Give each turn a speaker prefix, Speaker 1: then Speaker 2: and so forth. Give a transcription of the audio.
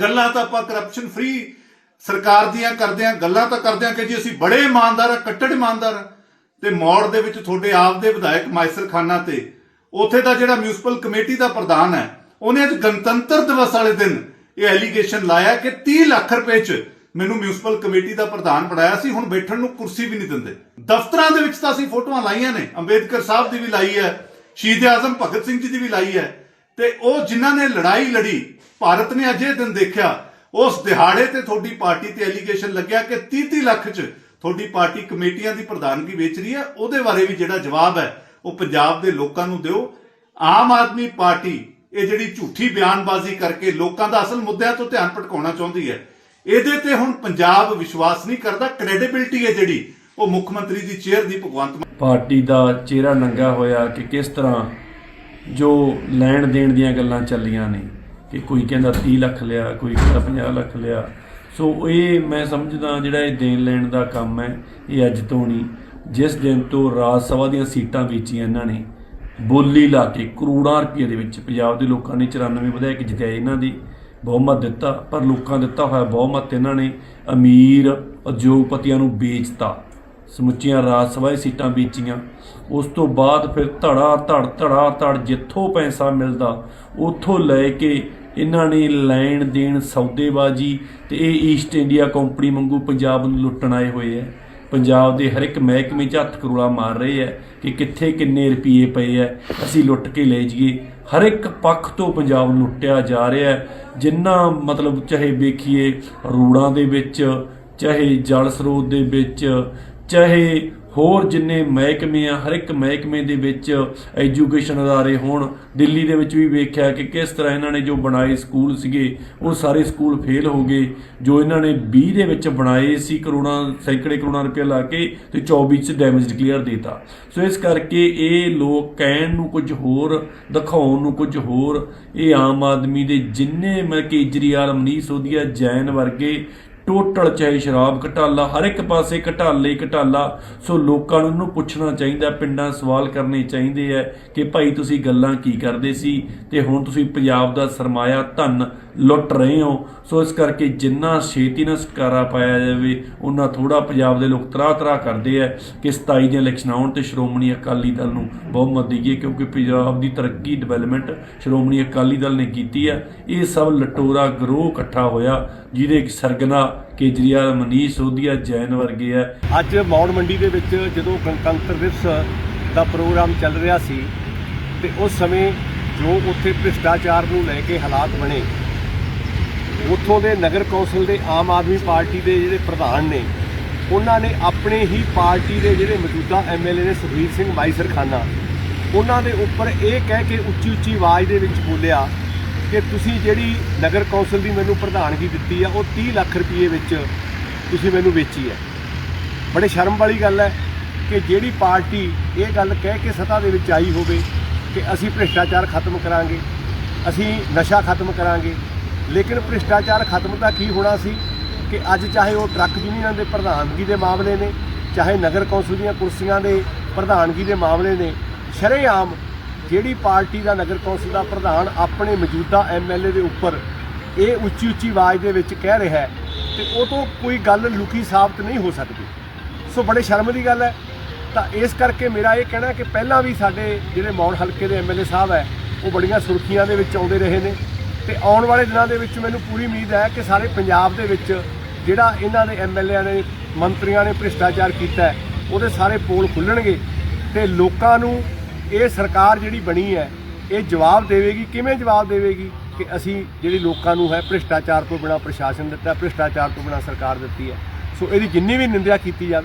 Speaker 1: ਗੱਲਾਂ ਤਾਂ ਆਪਾਂ ਕਰਪਸ਼ਨ ਫ੍ਰੀ ਸਰਕਾਰ ਦੀਆਂ ਕਰਦੇ ਆ ਗੱਲਾਂ ਤਾਂ ਕਰਦੇ ਆ ਕਿ ਜੀ ਅਸੀਂ ਬੜੇ ਇਮਾਨਦਾਰ ਆ ਕੱਟੜ ਇਮਾਨਦਾਰ ਆ ਤੇ ਮੌੜ ਦੇ ਵਿੱਚ ਤੁਹਾਡੇ ਆਪ ਦੇ ਵਿਧਾਇਕ ਮਾਇਸਰ ਖਾਨਾ ਤੇ, ਉੱਥੇ ਦਾ ਜਿਹੜਾ ਮਿਊਨਿਸਪਲ ਕਮੇਟੀ ਦਾ ਪ੍ਰਧਾਨ ਹੈ, ਉਹਨੇ ਅੱਜ ਗਣਤੰਤਰ ਦਿਵਸ ਵਾਲੇ ਦਿਨ ਇਹ ਐਲੀਗੇਸ਼ਨ ਲਾਇਆ ਕਿ 30 ਲੱਖ ਰੁਪਏ ਚ ਮੈਨੂੰ ਮਿਊਨਿਸਪਲ ਕਮੇਟੀ ਦਾ ਪ੍ਰਧਾਨ ਬਣਾਇਆ ਸੀ, ਹੁਣ ਬੈਠਣ ਨੂੰ ਕੁਰਸੀ ਵੀ ਨਹੀਂ ਦਿੰਦੇ। ਦਫ਼ਤਰਾਂ ਦੇ ਵਿੱਚ ਤਾਂ ਅਸੀਂ ਫੋਟੋਆਂ ਲਾਈਆਂ ਨੇ, ਅੰਬੇਦਕਰ ਸਾਹਿਬ ਦੀ ਵੀ ਲਾਈ ਹੈ, ਸ਼ਹੀਦ ਆਜ਼ਮ ਭਗਤ ਸਿੰਘ ਜੀ ਦੀ ਵੀ ਲਾਈ ਹੈ। ਤੇ ਉਹ ਜਿਨ੍ਹਾਂ ਨੇ ਲੜਾਈ ਲੜੀ, ਭਾਰਤ ਨੇ ਅਜੇ ਦਿਨ ਦੇਖਿਆ, ਉਸ ਦਿਹਾੜੇ ਤੇ ਤੁਹਾਡੀ ਪਾਰਟੀ ਤੇ ਐਲੀਗੇਸ਼ਨ ਲੱਗਿਆ ਕਿ 30-30 ਲੱਖ ਚ ਤੁਹਾਡੀ ਪਾਰਟੀ ਕਮੇਟੀਆਂ ਦੀ ਪ੍ਰਧਾਨਗੀ ਵੇਚ ਰਹੀ ਹੈ। ਉਹਦੇ ਬਾਰੇ ਵੀ ਜਿਹੜਾ ਜਵਾਬ ਹੈ, ਉਹ ਪੰਜਾਬ ਦੇ ਲੋਕਾਂ ਨੂੰ ਦਿਓ। ਆਮ ਆਦਮੀ ਪਾਰਟੀ, ਇਹ ਜਿਹੜੀ ਝੂਠੀ ਬਿਆਨਬਾਜ਼ੀ ਕਰਕੇ ਲੋਕਾਂ ਦਾ ਅਸਲ ਮੁੱਦਿਆਂ ਤੋਂ ਧਿਆਨ ਭਟਕਾਉਣਾ ਚਾਹੁੰਦੀ ਹੈ, ਇਹਦੇ ਤੇ ਹੁਣ ਪੰਜਾਬ ਵਿਸ਼ਵਾਸ ਨਹੀਂ ਕਰਦਾ। ਕ੍ਰੈਡੀਬਿਲਟੀ ਹੈ ਜਿਹੜੀ, ਉਹ ਮੁੱਖ ਮੰਤਰੀ ਦੀ ਚੇਅਰ ਦੀ ਭਗਵੰਤ ਮਾਨ
Speaker 2: ਪਾਰਟੀ ਦਾ ਚਿਹਰਾ ਨੰਗਾ ਹੋਇਆ ਕਿ ਕਿਸ ਤਰ੍ਹਾਂ ਜੋ ਲੈਣ ਦੇਣ ਦੀਆਂ ਗੱਲਾਂ ਚੱਲੀਆਂ ਨੇ ਕਿ ਕੋਈ ਕਹਿੰਦਾ 30 ਲੱਖ ਲਿਆ, ਕੋਈ ਕਹਿੰਦਾ 50 ਲੱਖ ਲਿਆ। ਸੋ ਇਹ ਮੈਂ ਸਮਝਦਾ ਜਿਹੜਾ ਇਹ ਦੇਣ ਲੈਣ ਦਾ ਕੰਮ ਹੈ, ਇਹ ਅੱਜ ਤੋਂ ਨਹੀਂ। ਜਿਸ ਦਿਨ ਤੋਂ ਰਾਜ ਸਭਾ ਦੀਆਂ ਸੀਟਾਂ ਵੇਚੀਆਂ ਇਹਨਾਂ ਨੇ, ਬੋਲੀ ਲਾ ਕੇ ਕਰੋੜਾਂ ਰੁਪਏ ਦੇ ਵਿੱਚ, ਪੰਜਾਬ ਦੇ ਲੋਕਾਂ ਨੇ 94 ਵਿਧਾਇਕ ਜਿਤਾਏ ਇਹਨਾਂ ਦੀ, ਬਹੁਮਤ ਦਿੱਤਾ, ਪਰ ਲੋਕਾਂ ਦਿੱਤਾ ਹੋਇਆ ਬਹੁਮਤ ਇਹਨਾਂ ਨੇ ਅਮੀਰ ਉਦਯੋਗਪਤੀਆਂ ਨੂੰ ਵੇਚਤਾ। ਸਮੁੱਚੀਆਂ ਰਾਜ ਸਭਾ ਸੀਟਾਂ ਵੇਚੀਆਂ ਉਸ ਤੋਂ ਬਾਅਦ ਫਿਰ ਧੜਾ ਧੜ ਧੜਾ ਧੜ ਜਿੱਥੋਂ ਪੈਸਾ ਮਿਲਦਾ, ਉੱਥੋਂ ਲੈ ਕੇ ਇਹਨਾਂ ਨੇ ਲੈਣ ਦੇਣ ਸੌਦੇਬਾਜ਼ੀ ਤੇ ਇਹ ਈਸਟ ਇੰਡੀਆ ਕੰਪਨੀ ਵਾਂਗੂ ਪੰਜਾਬ ਨੂੰ ਲੁੱਟਣ ਆਏ ਹੋਏ ਐ ਪੰਜਾਬ ਦੇ ਹਰ ਇੱਕ ਮਹਿਕਮੇ 'ਚ ਹੱਥ ਕਰੋਲਾ ਮਾਰ ਰਹੇ ਐ ਕਿ ਕਿੱਥੇ ਕਿੰਨੇ ਰੁਪਏ ਪਏ ਐ ਅਸੀਂ ਲੁੱਟ ਕੇ ਲੈ ਜਾਈਏ। ਹਰ ਇੱਕ ਪੱਖ ਤੋਂ ਪੰਜਾਬ ਨੂੰ ਲੁੱਟਿਆ ਜਾ ਰਿਹਾ ਹੈ। ਜਿੰਨਾ ਮਤਲਬ ਚਾਹੇ ਵੇਖੀਏ ਰੋੜਾਂ ਦੇ ਵਿੱਚ, ਚਾਹੇ ਜਲ ਸਰੋਤ ਦੇ ਵਿੱਚ ਚਾਹੇ ਹੋਰ ਜਿੰਨੇ ਮਹਿਕਮੇ ਆ, ਹਰ ਇੱਕ ਮਹਿਕਮੇ ਦੇ ਵਿੱਚ ਐਜੂਕੇਸ਼ਨ ਅਦਾਰੇ ਹੋਣ, ਦਿੱਲੀ ਦੇ ਵਿੱਚ ਵੀ ਵੇਖਿਆ ਕਿ ਕਿਸ ਤਰ੍ਹਾਂ ਇਹਨਾਂ ਨੇ ਜੋ ਬਣਾਏ ਸਕੂਲ ਸੀਗੇ, ਉਹ ਸਾਰੇ ਸਕੂਲ ਫੇਲ ਹੋ ਗਏ। ਜੋ ਇਹਨਾਂ ਨੇ 20 ਦੇ ਵਿੱਚ ਬਣਾਏ ਸੀ ਕਰੋੜਾਂ, ਸੈਂਕੜੇ ਕਰੋੜਾਂ ਰੁਪਏ ਲਾ ਕੇ ਤੇ 24 ਚ ਡੈਮੇਜ ਡਿਕਲੇਅਰ ਦੇਤਾ। ਸੋ ਇਸ ਕਰਕੇ ਇਹ ਲੋਕ ਕਹਿਣ ਨੂੰ ਕੁਝ ਹੋਰ, ਦਿਖਾਉਣ ਨੂੰ ਕੁਝ ਹੋਰ, ਇਹ ਆਮ ਆਦਮੀ ਦੇ ਜਿੰਨੇ ਮੈਂ ਕੇਜਰੀਵਾਲ, ਮਨੀਸ਼ ਸੋਧੀਆ, ਜੈਨ ਵਰਗੇ ਟੋਟਲ ਚਾਹੇ ਸ਼ਰਾਬ ਘਟਾਲਾ, ਹਰ ਇੱਕ ਪਾਸੇ ਘਟਾਲੇ ਘਟਾਲਾ। ਸੋ ਲੋਕਾਂ ਨੂੰ ਇਹਨੂੰ ਪੁੱਛਣਾ ਚਾਹੀਦਾ, ਪਿੰਡਾਂ ਸਵਾਲ ਕਰਨੇ ਚਾਹੀਦੇ ਆ ਕਿ ਭਾਈ ਤੁਸੀਂ ਗੱਲਾਂ ਕੀ ਕਰਦੇ ਸੀ? ਤੇ ਹੁਣ ਤੁਸੀਂ ਪੰਜਾਬ ਦਾ ਸਰਮਾਇਆ ਧਨ ਲੁੱਟ ਰਹੇ ਹੋ। ਸੋ ਇਸ ਕਰਕੇ ਜਿੰਨਾ ਛੇਤੀ ਨਾਲ ਸਕਾਰਾ ਪਾਇਆ ਜਾਵੇ ਉਹਨਾਂ ਥੋੜਾ ਪੰਜਾਬ ਦੇ ਲੋਕ ਤਰਾ ਤਰਾ ਕਰਦੇ ਆ ਕਿ 27 ਦੀਆਂ ਇਲੈਕਸ਼ਨ ਆਉਣ ਤੇ ਸ਼੍ਰੋਮਣੀ ਅਕਾਲੀ ਦਲ ਨੂੰ ਬਹੁਮਤ ਦਈਏ, ਕਿਉਂਕਿ ਪੰਜਾਬ ਦੀ ਤਰੱਕੀ ਡਿਵੈਲਪਮੈਂਟ ਸ਼੍ਰੋਮਣੀ ਅਕਾਲੀ ਦਲ ਨੇ ਕੀਤੀ ਆ। ਇਹ ਸਭ ਲਟੋਰਾ ਗਰੋਹ ਇਕੱਠਾ ਹੋਇਆ, ਜਿਹਦੇ ਸਰਗਨਾ ਕੇਜਰੀਵਾਲ, ਮਨੀਸ਼ ਸੋਧੀਆ ਜੈਨ ਵਰਗੇ ਆ।
Speaker 3: ਅੱਜ ਮੌੜ ਮੰਡੀ ਦੇ ਵਿੱਚ ਜਦੋਂ ਗਣਤੰਤਰ ਦਿਵਸ ਦਾ ਪ੍ਰੋਗਰਾਮ ਚੱਲ ਰਿਹਾ ਸੀ, ਤੇ ਉਸ ਸਮੇਂ ਜੋ ਉੱਥੇ ਭ੍ਰਿਸ਼ਟਾਚਾਰ ਨੂੰ ਲੈ ਕੇ ਹਾਲਾਤ ਬਣੇ, ਉੱਥੋਂ ਦੇ ਨਗਰ ਕੌਂਸਲ ਦੇ ਆਮ ਆਦਮੀ ਪਾਰਟੀ ਦੇ ਜਿਹੜੇ ਪ੍ਰਧਾਨ ਨੇ, ਉਹਨਾਂ ਨੇ ਆਪਣੇ ਹੀ ਪਾਰਟੀ ਦੇ ਜਿਹੜੇ ਮੌਜੂਦਾ ਐਮਐਲਏ ਨੇ ਸੁਖਬੀਰ ਸਿੰਘ ਮਾਈਸਰ ਖਾਨਾ ਉਹਨਾਂ ਦੇ ਉੱਪਰ ਇਹ ਕਹਿ ਕੇ ਉੱਚੀ ਉੱਚੀ ਆਵਾਜ਼ ਦੇ ਵਿੱਚ ਬੋਲਿਆ ਕਿ ਤੁਸੀਂ ਜਿਹੜੀ ਨਗਰ ਕੌਂਸਲ ਦੀ ਮੈਨੂੰ ਪ੍ਰਧਾਨਗੀ ਦਿੱਤੀ ਆ, ਉਹ 30 ਲੱਖ ਰੁਪਏ ਵਿੱਚ ਤੁਸੀਂ ਮੈਨੂੰ ਵੇਚੀ ਹੈ ਬੜੇ ਸ਼ਰਮ ਵਾਲੀ ਗੱਲ ਹੈ ਕਿ ਜਿਹੜੀ ਪਾਰਟੀ ਇਹ ਗੱਲ ਕਹਿ ਕੇ ਸੱਤਾ ਦੇ ਵਿੱਚ ਆਈ ਹੋਵੇ ਕਿ ਅਸੀਂ ਭ੍ਰਿਸ਼ਟਾਚਾਰ ਖਤਮ ਕਰਾਂਗੇ, ਅਸੀਂ ਨਸ਼ਾ ਖਤਮ ਕਰਾਂਗੇ। ਲੇਕਿਨ ਭ੍ਰਿਸ਼ਟਾਚਾਰ ਖਤਮ ਤਾਂ ਕੀ ਹੋਣਾ ਸੀ ਕਿ ਅੱਜ ਚਾਹੇ ਉਹ ਟਰੱਕ ਯੂਨੀਅਨ ਦੇ ਪ੍ਰਧਾਨਗੀ ਦੇ ਮਾਮਲੇ ਨੇ, ਚਾਹੇ ਨਗਰ ਕੌਂਸਲ ਦੀਆਂ ਕੁਰਸੀਆਂ ਦੇ ਪ੍ਰਧਾਨਗੀ ਦੇ ਮਾਮਲੇ ਨੇ, ਸ਼ਰੇਆਮ ਜਿਹੜੀ ਪਾਰਟੀ ਦਾ ਨਗਰ ਕੌਂਸਲ ਦਾ ਪ੍ਰਧਾਨ ਆਪਣੇ ਮੌਜੂਦਾ ਐਮਐਲਏ ਦੇ ਉੱਪਰ ਇਹ ਉੱਚੀ ਉੱਚੀ ਆਵਾਜ਼ ਦੇ ਵਿੱਚ ਕਹਿ ਰਿਹਾ ਹੈ ਤੇ ਉਹ ਤੋਂ ਕੋਈ ਗੱਲ ਲੁਕੀ ਸਾਬਤ ਨਹੀਂ ਹੋ ਸਕਦੀ। ਸੋ ਬੜੇ ਸ਼ਰਮ ਦੀ ਗੱਲ ਹੈ। ਤਾਂ ਇਸ ਕਰਕੇ ਮੇਰਾ ਇਹ ਕਹਿਣਾ ਕਿ ਪਹਿਲਾਂ ਵੀ ਸਾਡੇ ਜਿਹੜੇ ਮੌੜ ਹਲਕੇ ਦੇ ਐਮਐਲਏ ਸਾਹਿਬ ਹੈ, ਉਹ ਬੜੀਆਂ ਸੁਰਖੀਆਂ ਦੇ ਵਿੱਚ ਆਉਂਦੇ ਰਹੇ ਨੇ ਤੇ ਆਉਣ ਵਾਲੇ ਦਿਨਾਂ ਦੇ ਵਿੱਚ ਮੈਨੂੰ ਪੂਰੀ ਉਮੀਦ ਹੈ ਕਿ ਸਾਰੇ ਪੰਜਾਬ ਦੇ ਵਿੱਚ ਜਿਹੜਾ ਇਹਨਾਂ ਦੇ ਐਮਐਲਏ ਨੇ, ਮੰਤਰੀਆਂ ਨੇ ਭ੍ਰਿਸ਼ਟਾਚਾਰ ਕੀਤਾ ਉਹਦੇ ਸਾਰੇ ਪੋਲ ਖੁੱਲਣਗੇ ਤੇ ਲੋਕਾਂ ਨੂੰ ਇਹ ਸਰਕਾਰ ਜਿਹੜੀ ਬਣੀ ਹੈ, ਇਹ ਜਵਾਬ ਦੇਵੇਗੀ, ਕਿਵੇਂ ਜਵਾਬ ਦੇਵੇਗੀ? ਕਿ ਅਸੀਂ ਜਿਹੜੀ ਲੋਕਾਂ ਨੂੰ ਹੈ, ਭ੍ਰਿਸ਼ਟਾਚਾਰ ਤੋਂ ਬਿਨਾ ਪ੍ਰਸ਼ਾਸਨ ਦਿੱਤਾ, ਭ੍ਰਿਸ਼ਟਾਚਾਰ ਤੋਂ ਬਿਨਾ ਸਰਕਾਰ ਦਿੱਤੀ ਹੈ। ਸੋ ਇਹਦੀ ਜਿੰਨੀ ਵੀ ਨਿੰਦਿਆ ਕੀਤੀ ਜਾਵੇ